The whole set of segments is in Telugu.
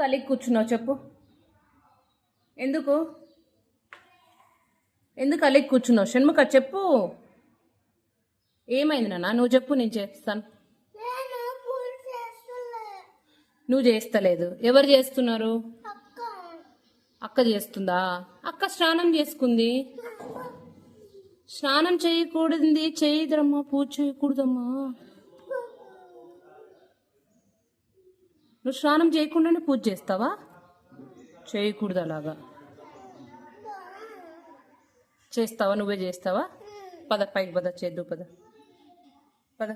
ఎందుకు అలిగి కూర్చున్నావు చెప్పు. ఎందుకు? ఎందుకు అలిగి కూర్చున్నావు? షణ్ముఖ చెప్పు. ఏమైంది నాన్న? నువ్వు చెప్పు నేను చేస్తాను. నువ్వు చేస్తలేదు. ఎవరు చేస్తున్నారు? అక్క. అక్క చేస్తుందా? అక్క స్నానం చేసుకుంది. స్నానం చేయకూడదు చేయదమ్మా. పూజ చేయకూడదమ్మా. నువ్వు స్నానం చేయకుండానే పూజ చేస్తావా? చేయకూడదు అలాగా చేస్తావా? నువ్వే చేస్తావా? పద పైకి పద చేద్దు పద. పద.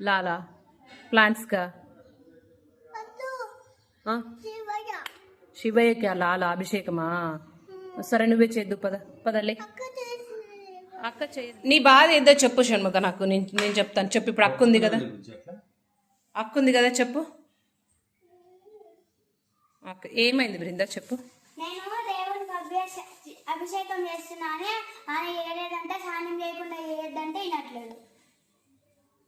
లాలా ప్లాంట్స్గా శివయ్యకి ఆ లాలా అభిషేకమా? సరే నువ్వే చేద్దు పద. పదలే అక్క నీ బాధ ఏదో చెప్పు షణ్ముఖ నాకు నేను నేను చెప్తాను. చెప్పు ఇప్పుడు అక్క ఉంది కదా. అక్క ఉంది కదా చెప్పు. అక్క ఏమైంది బృందా చెప్పు. నేను దేవుడికి అభిషేకం చేస్తున్నానే ఆయన ఏడేదంటే స్నానం చేయకుండా ఏదంటే వినట్లేదు.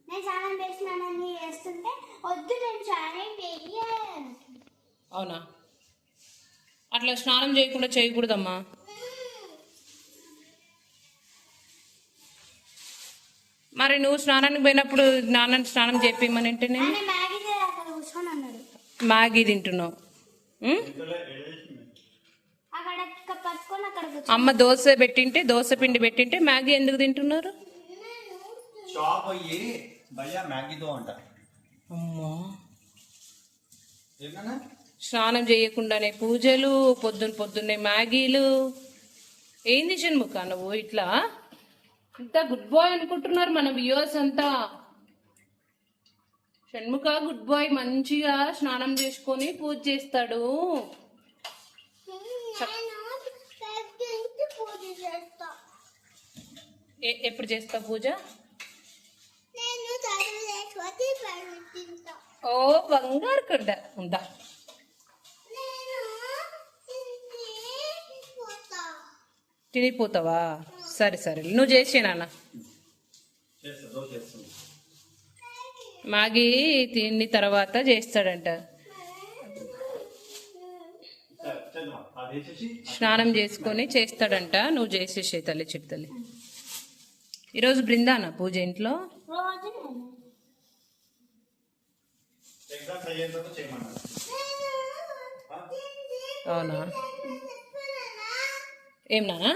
నేను స్నానం చేస్తున్నానని చేస్తుంటే వద్దు నేను స్నానం చెయ్యను. అవునా? అట్లా స్నానం చేయకుండా చేయకూడదమ్మా. మరి నువ్వు స్నానానికి పోయినప్పుడు నాన్న స్నానం చేపిమ్మని అంటే నేను మ్యాగీ తింటున్నావు. అమ్మ దోశ పెట్టింటే దోశ పిండి పెట్టింటే మ్యాగీ ఎందుకు తింటున్నారు? స్నానం చేయకుండానే పూజలు పొద్దున్న పొద్దున్నే మ్యాగీలు. ఏంది షణ్ముఖ నువ్వు ఇట్లా? ఇంత గుడ్ బాయ్ అనుకుంటున్నారు మన వ్యూవర్స్ అంతా. షణ్ముఖ గుడ్ బాయ్ మంచిగా స్నానం చేసుకొని పూజ చేస్తాడు. చేస్తా. ఎప్పుడు చేస్తావు పూజ? ఓ బంగారు కడ్డ ఉందా? తినిపోతావా? సరే సరే. నువ్వు చేసే నాన్న. చేస్తా తిని తర్వాత చేస్తాడంట. స్నానం చేసుకొని చేస్తాడంట. నువ్వు చేసేసే తల్లి చెప్పు తల్లి. ఈరోజు బృందానా పూజ ఇంట్లో? అవునా? ఏం నానా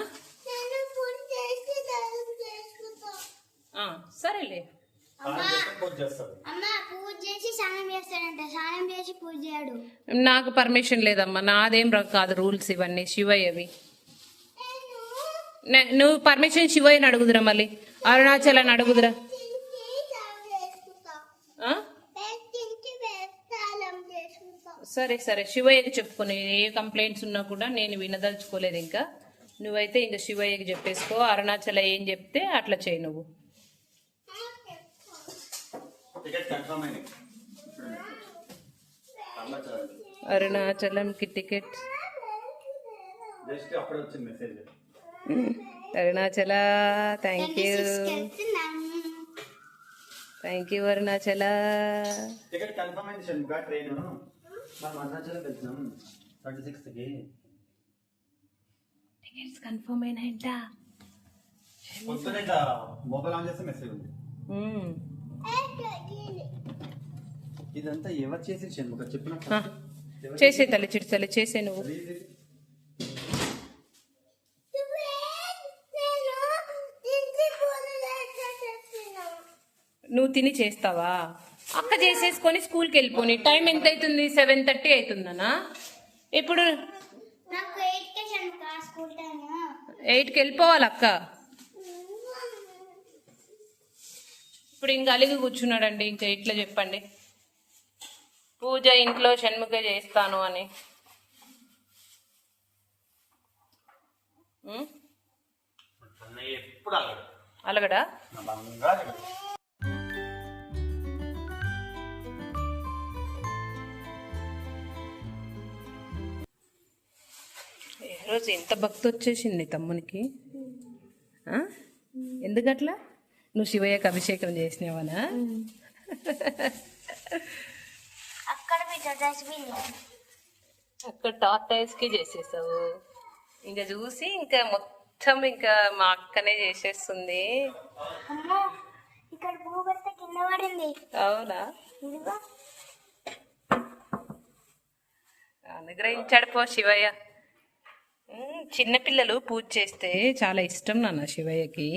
పూజ చేసి చదువు చేసుకుంటా ఆ, సరేలే స్నానం చేస్తే పూజ చేస్తారు అమ్మ పూజ చేసి స్నానం చేస్తాడంట స్నానం చేసి పూజ చేయడు. నాకు పర్మిషన్ లేదమ్మా. నాదేం ర- కాదు రూల్స్ ఇవన్నీ. శివయ్యవి. నువ్వు పర్మిషన్ శివయ్యని అడుగుదురా మళ్ళీ. అడుగుదురా? తింటి వేస్తాలం చేసుకుంటా సరే సరే. శివయ్యకి చెప్పుకొని ఏ కంప్లైంట్స్ ఉన్నా కూడా నేను వినదలుచుకోలేదు ఇంకా. నువ్వైతే ఇంకా శివయ్యకి చెప్పేసుకో. అరుణాచల ఏం చెప్తే అట్లా చేయి నువ్వు. టికెట్ కన్ఫర్మ్ అయినాయి. అరుణాచలం అరుణాచలంకి టికెట్ జస్ట్ అప్పుడే వచ్చింది message Arunachala thank you thank you Arunachala. Ticket confirm అయింది షణ్ముఖ ట్రైన్ మనం అరుణాచలం వెళ్తున్నాం. ట్వంటీ సిక్స్త్కి టికెట్స్ కన్ఫర్మ్ అయినాయంట. మొబైల్ ఆన్ చేస్తే మెసేజ్ ఉంది. ఇదంతా ఎవరు చేసి షణ్ముఖ? చెప్పిన? చేసే తల్లి చిడి తల్లి చేసే నువ్వు. నువ్వు తిని చేస్తావా? అక్క చేసేసుకొని స్కూల్కి వెళ్ళిపోని. టైం ఎంత అవుతుంది సెవెన్ థర్టీ అవుతుందనా ఇప్పుడు ఎయిట్కి వెళ్ళిపోవాలి అక్క ఇప్పుడు ఇంకా అలిగి కూర్చున్నాడండి ఇంకా ఇట్లా చెప్పండి. పూజ ఇంట్లో షణ్ముఖ చేస్తాను అని. అలగడా? ఏ రోజు ఎంత భక్తి వచ్చేసింది తమ్మునికి ఎందుకట్లా? నువ్వు శివయ్యకి అభిషేకం చేసినావనా? అక్కడ అక్కడ టార్టైస్కి చేసేసావు. ఇంకా చూసి ఇంకా మొత్తం ఇంకా మా అక్కనే చేసేస్తుంది. ఇక్కడ కింద పడింది. అవునా? అనుగ్రహించాడు పో శివయ్య. చిన్నపిల్లలు పూజ చేస్తే చాలా ఇష్టం నాన్న శివయ్యకి.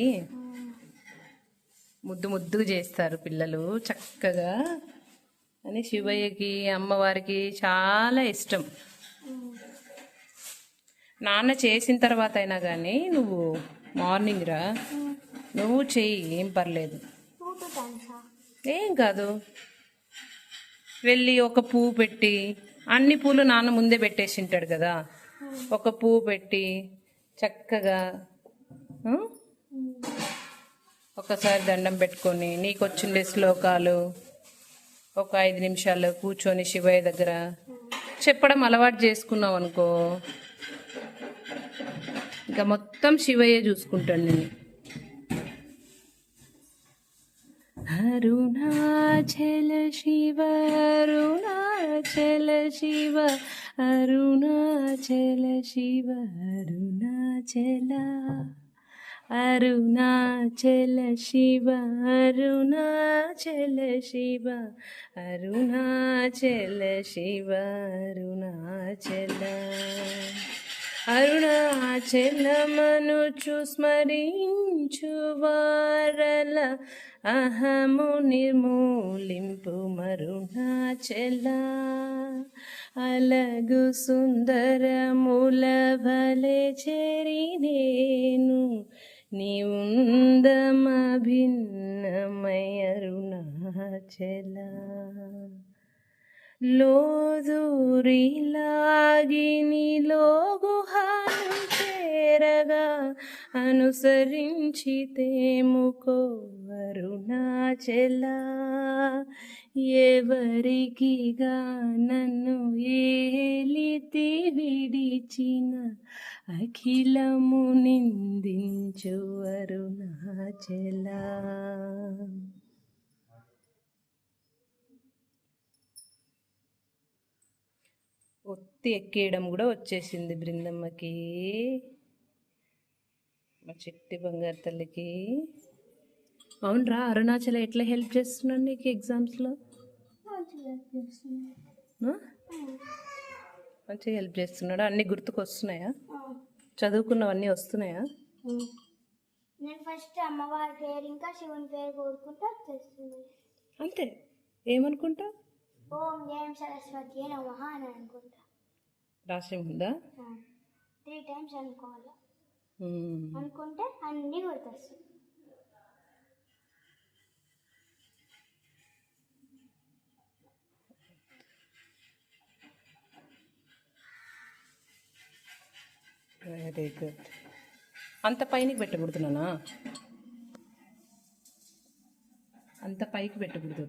ముద్దు ముద్దుగా చేస్తారు పిల్లలు చక్కగా. అని శివయ్యకి అమ్మవారికి చాలా ఇష్టం. నాన్న చేసిన తర్వాత అయినా కానీ నువ్వు మార్నింగ్ రా. నువ్వు చెయ్యి ఏం పర్లేదు. ఏం కాదు. వెళ్ళి ఒక పువ్వు పెట్టి అన్ని పూలు నాన్న ముందే పెట్టేసి ఉంటాడు కదా. ఒక పువ్వు పెట్టి చక్కగా ఒకసారి దండం పెట్టుకొని నీకు వచ్చిండే శ్లోకాలు ఒక ఐదు నిమిషాలు కూర్చొని శివయ్య దగ్గర చెప్పడం అలవాటు చేసుకున్నావు అనుకో. ఇంకా మొత్తం శివయ్య చూసుకుంటాడు నేను అరుణాచల శివ అరుణాచల శివ అరుణాచల శివ అరుణాచల అరుణాచల శివ అరుణాచల శివ అరుణాచల శివ అరుణాచల. అరుణాచలమనుచు స్మరించు వారల అహము నిర్మూలింపు మరుణాచల. అలగు సుందరముల భలే చెరి నేను నీవుందమభిన్నమయ అరుణాచల లోదూరిలాగిని లోగుహాను చేరగా అనుసరించితేముకో అరుణాచల ఎవరికిగా నన్ను ఏలితి విడిచిన అఖిలము నిందించు అరుణాచలా ఒత్తి ఎక్కేయడం కూడా వచ్చేసింది బృందమ్మకి. మా చిట్టి బంగారు తల్లికి. అవునరా అరుణాచల ఎట్లా హెల్ప్ చేస్తున్నాడు నీకు ఎగ్జామ్స్లో మంచిగా హెల్ప్ చేస్తున్నాడు. అన్నీ గుర్తుకు వస్తున్నాయా చదువుకున్నవన్నీ వస్తున్నాయా? నేను ఫస్ట్ అమ్మవారి పేరు ఇంకా శివుని పేరు కోరుకుంటా తెస్తుంది అంతే. ఏమనుకుంటా? ఓం జయం సరస్వతి నమః అని అనుకుంటా. రాష్ట్రం ఉందా? త్రీ టైమ్స్ అనుకోవాలి. అనుకుంటే అన్నీ గుర్తొస్తాయి. వెరీ గుడ్ అంత పైనకి పెట్టకూడదునా అంత పైకి పెట్టకూడదు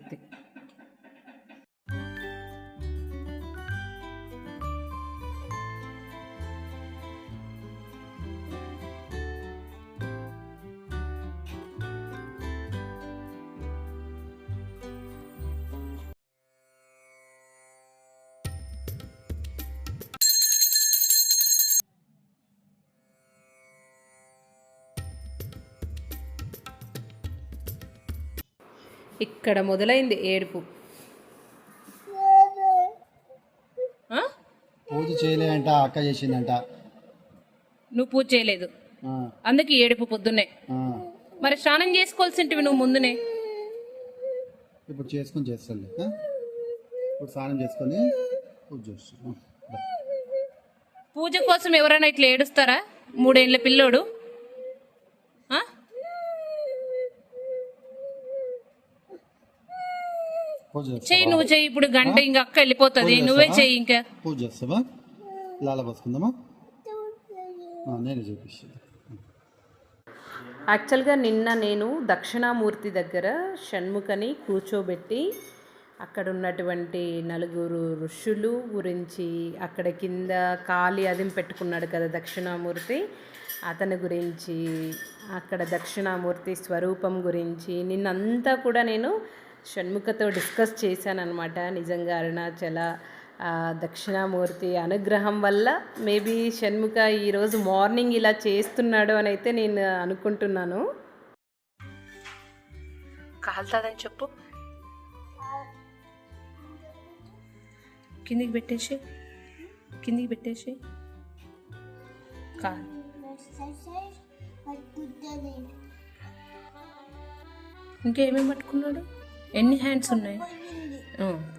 ఇక్కడ మొదలైంది ఏడుపు? పూజ చేయలేదంట అక్క చేసిందంట. నువ్వు పూజ చేయలేదు. అందుకే ఏడుపు పొద్దున్నే. మరి స్నానం చేసుకోవాల్సింటివి నువ్వు ముందునే. ఇప్పుడు చేసుకొని చేస్తాను ఇప్పుడు స్నానం చేసుకొని పూజ చేస్తాను. పూజ కోసం ఎవరైనా ఇట్లా ఏడుస్తారా? మూడేళ్ళ పిల్లోడు ఆ? పూజ చెయ్యి నువ్వు చెయ్యి. ఇప్పుడు గంట ఇంకా అక్క వెళ్ళిపోతుంది. నువ్వే? చెయ్యి ఇంకా. పూజ చేస్తావా? లాల పోసుకుందామా ఆ, నేనే చూపిస్తాను యాక్చువల్గా నిన్న నేను దక్షిణామూర్తి దగ్గర షణ్ముఖని కూర్చోబెట్టి అక్కడ ఉన్నటువంటి నలుగురు ఋషులు గురించి అక్కడ కింద కాలి అదిం పెట్టుకున్నాడు కదా దక్షిణామూర్తి. అతని గురించి అక్కడ దక్షిణామూర్తి స్వరూపం గురించి నిన్నంతా కూడా నేను షణ్ముఖతో డిస్కస్ చేశానమాట నిజంగా అరుణాచల దక్షిణామూర్తి అనుగ్రహం వల్ల మేబీ షణ్ముఖ ఈరోజు మార్నింగ్ ఇలా చేస్తున్నాడు అని అయితే నేను అనుకుంటున్నాను. కాలుతుందని చెప్పు. కిందికి పెట్టేసి కిందికి పెట్టేసి. కాదు ఇంకేమేమి పట్టుకున్నాడు? ఎన్ని హ్యాండ్స్ ఉన్నాయి?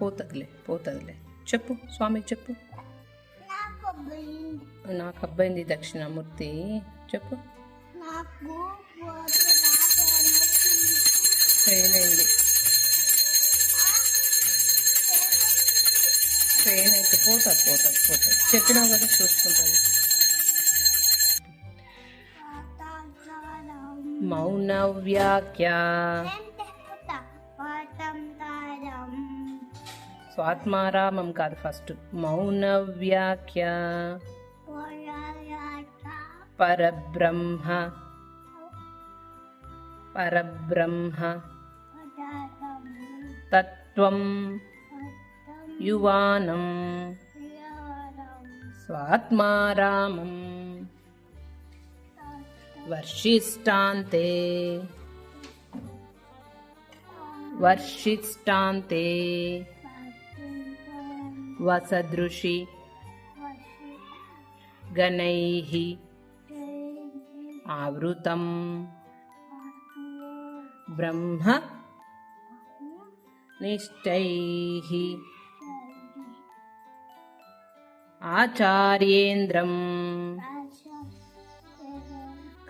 పోతదిలే పోతుందిలే పోతుందిలే. చెప్పు స్వామికి చెప్పు. నాకు అబ్బాయింది దక్షిణామూర్తి. చెప్పు. ట్రైన్ అయింది ట్రైన్ అయితే పోతుంది పోతుంది పోతుంది. చెప్పినావు కదా చూసుకుంటాను. వాతావరణం. మౌన వ్యాఖ్య స్వాత్మారామం కాదు ఫస్ట్ మౌన వ్యాఖ్య పోరాట. పరబ్రహ్మ పరబ్రహ్మ పదార్థం. తత్వం పదం. యువానం విహారం. స్వాత్మారామం వర్షిష్టాంతే వర్షిష్టాంతే వసదృషి గణైః ఆవృతం బ్రహ్మ నిష్టైః ఆచార్యేంద్రం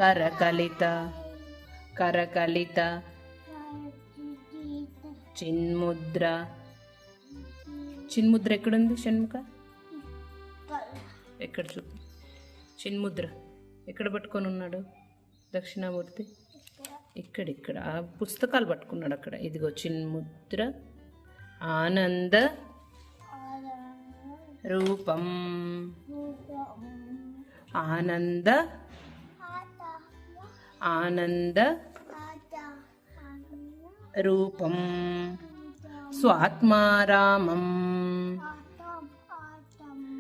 కరకలిత కరకలిత చిన్ముద్ర చిన్ముద్ర ఎక్కడుంది షణ్ముఖ? ఎక్కడ చూపు చిన్ముద్ర ఎక్కడ పట్టుకొని ఉన్నాడు? దక్షిణామూర్తి? ఇక్కడ ఇక్కడ. ఆ పుస్తకాలు పట్టుకున్నాడు అక్కడ. ఇదిగో చిన్ముద్ర ఆనంద రూపం. ఆనంద ఆనంద రూపం. స్వాత్మా రామం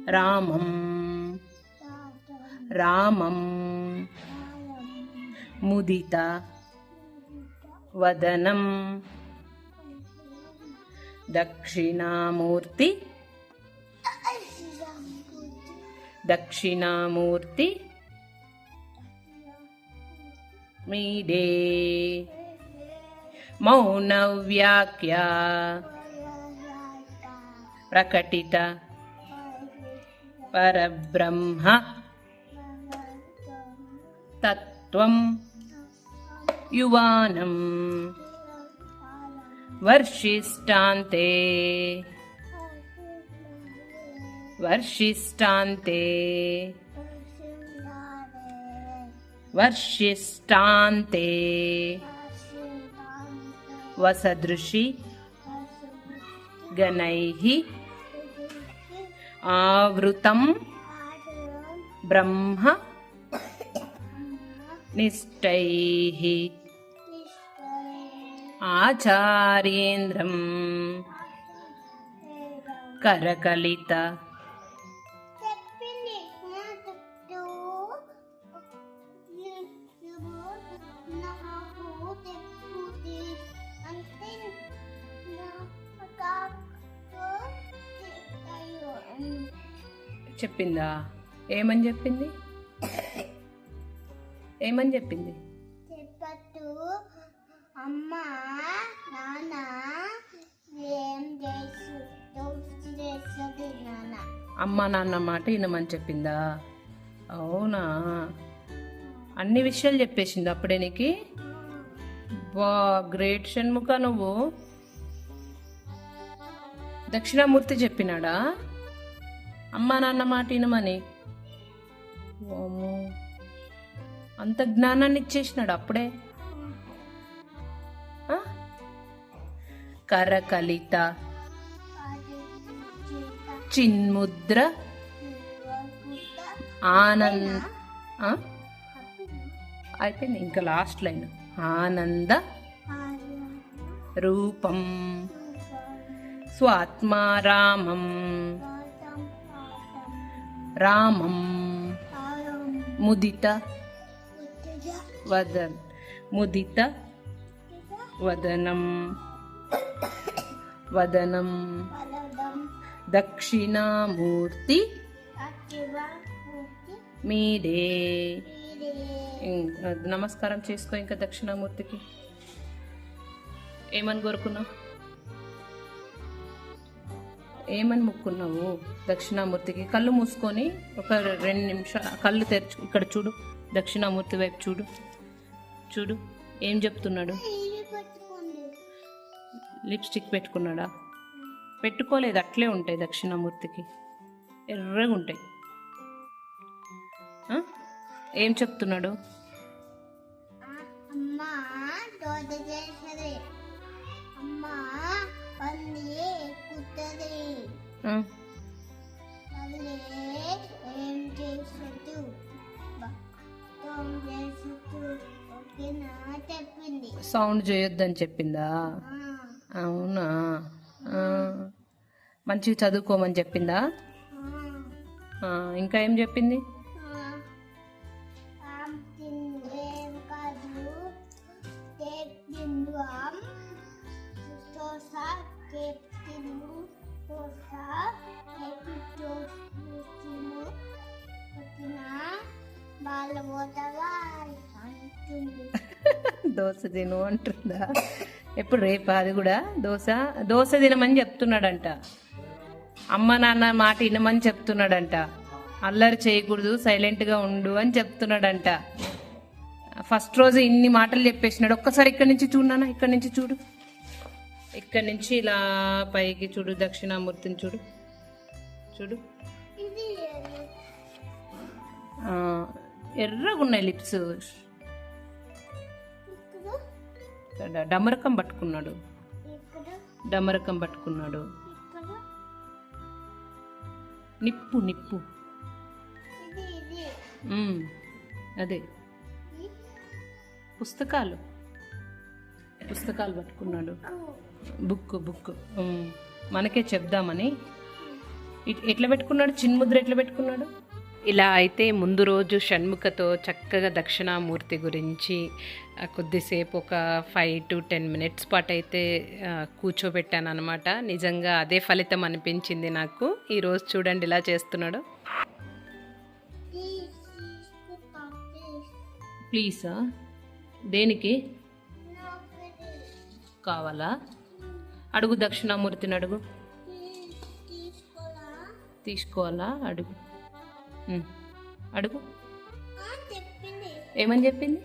రామం. రామం. ముదిత. వదనం. దక్షిణామూర్తి. దక్షిణామూర్తి. మీడే. मौनव्याख्या। प्रकटित। परब्रह्म। तत्त्वं। युवानं। तत्त्वम् युवानम् वर्षिष्टान्ते। వర్షిష్టాంతే వసదృషి గణైః ఆవృతం బ్రహ్మ నిష్టైః ఆచార్యేంద్రం కరకలిత చెప్పిందా? ఏమని చెప్పింది? ఏమని చెప్పింది? చెప్పట్టు అమ్మ నాన్న ఏం చేసు చేస్తుంది నాన్న అమ్మ నాన్న మాట వినమని చెప్పిందా? అవునా? అన్ని విషయాలు చెప్పేసింది అప్పుడే నీకు? బా గ్రేట్ షణ్ముఖ నువ్వు. దక్షిణామూర్తి చెప్పినాడా? అమ్మ నాన్న మాట వినమని. అంత జ్ఞానాన్ని ఇచ్చేసినాడు అప్పుడే. ఆ? కరకలిత. చిన్ముద్ర. ఆనంద్. ఆ? అయిపోయింది ఇంకా లాస్ట్ లైన్. ఆనంద. రూపం. స్వాత్మారామం. రామం ముదిత వదన్ ముదిత వదనం వదనం దక్షిణామూర్తి మీరే నమస్కారం చేసుకో ఇంకా దక్షిణామూర్తికి. ఏమని కోరుకున్నావు? ఏమని మొక్కున్నావు దక్షిణామూర్తికి? కళ్ళు మూసుకొని ఒక రెండు నిమిషాలు కళ్ళు తెరచు ఇక్కడ చూడు దక్షిణామూర్తి వైపు చూడు చూడు ఏం చెప్తున్నాడు? లిప్స్టిక్ పెట్టుకున్నాడా? పెట్టుకోలేదు అట్లే ఉంటాయి దక్షిణామూర్తికి. ఎర్రగా ఉంటాయి. ఏం చెప్తున్నాడు? అమ్మా దోద చేసది అమ్మ పంది ఎక్కుతుంది ఏం చేసదు సౌండ్ చేయొద్దని చెప్పిందా అవునా. మంచిగా చదువుకోమని చెప్పిందా? ఇంకా ఏం చెప్పింది? దోశ తిను అంటుందా? ఎప్పుడు రేపా అది కూడా దోశ? దోశ తినమని చెప్తున్నాడంట. అమ్మ నాన్న మాట వినమని చెప్తున్నాడంట. అల్లరి చేయకూడదు సైలెంట్గా ఉండు అని చెప్తున్నాడంట. ఫస్ట్ రోజు ఇన్ని మాటలు చెప్పేసినాడు. ఒక్కసారి ఇక్కడి నుంచి చూడనా ఇక్కడి నుంచి చూడు. ఇక్కడి నుంచి ఇలా పైకి చూడు దక్షిణామూర్తిని చూడు. చూడు. ఇది ఆ, ఎర్రగా ఉన్నాయి లిప్స్ డమరకం పట్టుకున్నాడు. డమరకం పట్టుకున్నాడు. నిప్పు నిప్పు. అదే. పుస్తకాలు. పుస్తకాలు పట్టుకున్నాడు. Book book. మనకే చెప్దామని. ఎట్లా పెట్టుకున్నాడు? చిన్ముద్ర ఎట్లా పెట్టుకున్నాడు? ఇలా అయితే ముందు రోజు షణ్ముఖతో చక్కగా దక్షిణామూర్తి గురించి కొద్దిసేపు ఒక ఫైవ్ టు టెన్ మినిట్స్ పాటు అయితే కూర్చోబెట్టాను అనమాట నిజంగా అదే ఫలితం అనిపించింది నాకు. ఈరోజు చూడండి ఇలా చేస్తున్నాడు. ప్లీజా దేనికి. కావాలా? అడుగు దక్షిణామూర్తిని అడుగు. తీసుకోవాలా? అడుగు. అడుగు. ఏమని చెప్పింది?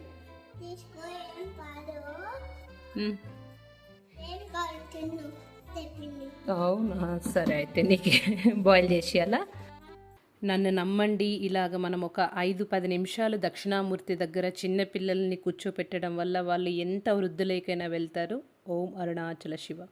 అవునా? సరే అయితే నీకు బాయిల్ చేసి అలా నన్ను నమ్మండి ఇలాగ మనం ఒక ఐదు పది నిమిషాలు దక్షిణామూర్తి దగ్గర చిన్న పిల్లల్ని కూర్చోపెట్టడం వల్ల వాళ్ళు ఎంత వృద్ధులైకైనా వెళ్తారు. ఓం అరుణాచల శివ.